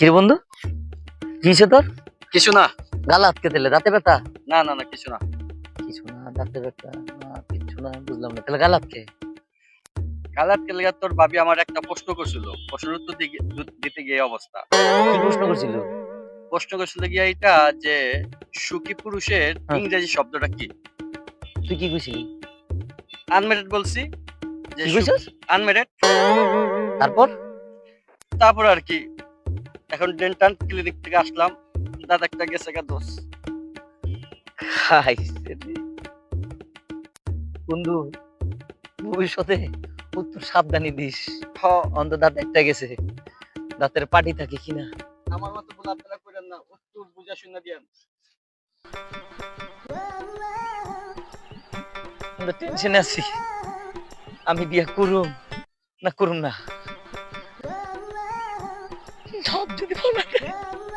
কিরে বন্ধু? কিসে তোর? কিছু না। গাল আটকে দিলে দাঁতে ব্যথা? না না না কিছু না। কিছু না দাঁতে ব্যথা না কিছু না বুঝলাম না। তাহলে গাল আটকে? তোর ভাবি আমার একটা প্রশ্ন করছিল। প্রশ্নের উত্তর দি- দিতে গিয়ে এই অবস্থা। কি প্রশ্ন করছিল? প্রশ্ন করছিল গিয়া এটা যে সুখী পুরুষের হ্যাঁ। ইংরেজি শব্দটা কি? তুই কি কইছিলি? আনমেরিড বলছি। যে আনমেরিড তারপর? তারপর আর কি এখন ডেন্টাল ক্লিনিক থেকে আসলাম। দাদা একটা গেছে গা দোষ। বন্ধু ভবিষ্যতে উত্তর সাবধানী দিস। হ। অন্ত দাঁত একটা গেছে। দাঁতের পাটি থাকে কিনা। আমার মতো বলে আপনারা করেন না উত্তর বুঝা শুনে দিয়েন। টেনশনে আছি। আমি বিয়া করুম। না করুম না। んだ出てこない